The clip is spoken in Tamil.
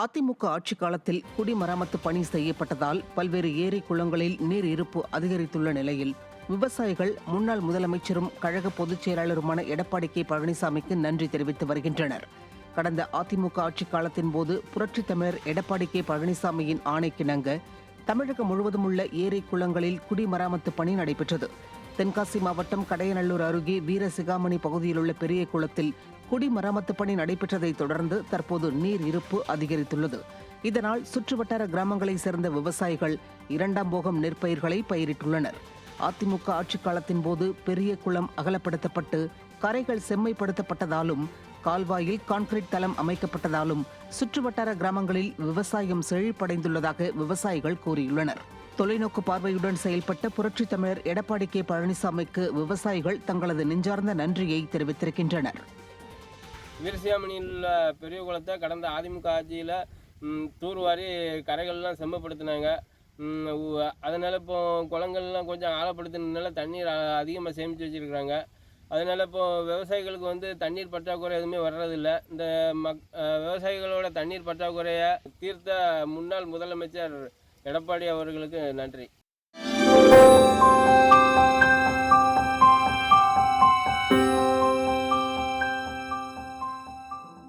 அதிமுக ஆட்சி காலத்தில் குடிமராமத்து பணி செய்யப்பட்டதால் பல்வேறு ஏரி குளங்களில் நீர் இருப்பு அதிகரித்துள்ள நிலையில் விவசாயிகள் முன்னாள் முதலமைச்சரும் கழக பொதுச் செயலாளருமான எடப்பாடி கே பழனிசாமிக்கு நன்றி தெரிவித்து வருகின்றனர். கடந்த அதிமுக ஆட்சி காலத்தின் போது புரட்சித் தமிழர் எடப்பாடி கே பழனிசாமியின் ஆணைக்கிணங்க தமிழகம் முழுவதும் உள்ள ஏரி குளங்களில் குடிமராமத்து பணி நடைபெற்றது. தென்காசி மாவட்டம் கடையநல்லூர் அருகே வீரசிகாமணி பகுதியில் உள்ள பெரிய குளத்தில் குடிமராமத்து பணி நடைபெற்றதை தொடர்ந்து தற்போது நீர் இருப்பு அதிகரித்துள்ளது. இதனால் சுற்றுவட்டார கிராமங்களைச் சேர்ந்த விவசாயிகள் இரண்டாம் போகம் நெற்பயிர்களை பயிரிட்டுள்ளனர். அதிமுக ஆட்சிக் காலத்தின் போது பெரிய குளம் அகலப்படுத்தப்பட்டு கரைகள் செம்மைப்படுத்தப்பட்டதாலும் கால்வாயில் கான்கிரீட் தளம் அமைக்கப்பட்டதாலும் சுற்றுவட்டார கிராமங்களில் விவசாயம் செழிப்படைந்துள்ளதாக விவசாயிகள் கூறியுள்ளனர். தொலைநோக்கு பார்வையுடன் செயல்பட்ட புரட்சித் தமிழர் எடப்பாடி கே பழனிசாமிக்கு விவசாயிகள் தங்களது நெஞ்சார்ந்த நன்றியை தெரிவித்திருக்கின்றனர். வீரசியாமணியில் உள்ள பெரிய குளத்தை கடந்த அதிமுக ஆட்சியில் தூர்வாரி கரைகள்லாம் செம்மப்படுத்தினாங்க அதனால் இப்போ குளங்கள்லாம் கொஞ்சம் ஆழப்படுத்தினால தண்ணீர் அதிகமாக சேமித்து வச்சுருக்குறாங்க. அதனால் இப்போது விவசாயிகளுக்கு வந்து தண்ணீர் பற்றாக்குறை எதுவுமே வர்றதில்ல. இந்த மக் விவசாயிகளோட தண்ணீர் பற்றாக்குறையை தீர்த்த முன்னாள் முதலமைச்சர் எடப்பாடி அவர்களுக்கு நன்றி.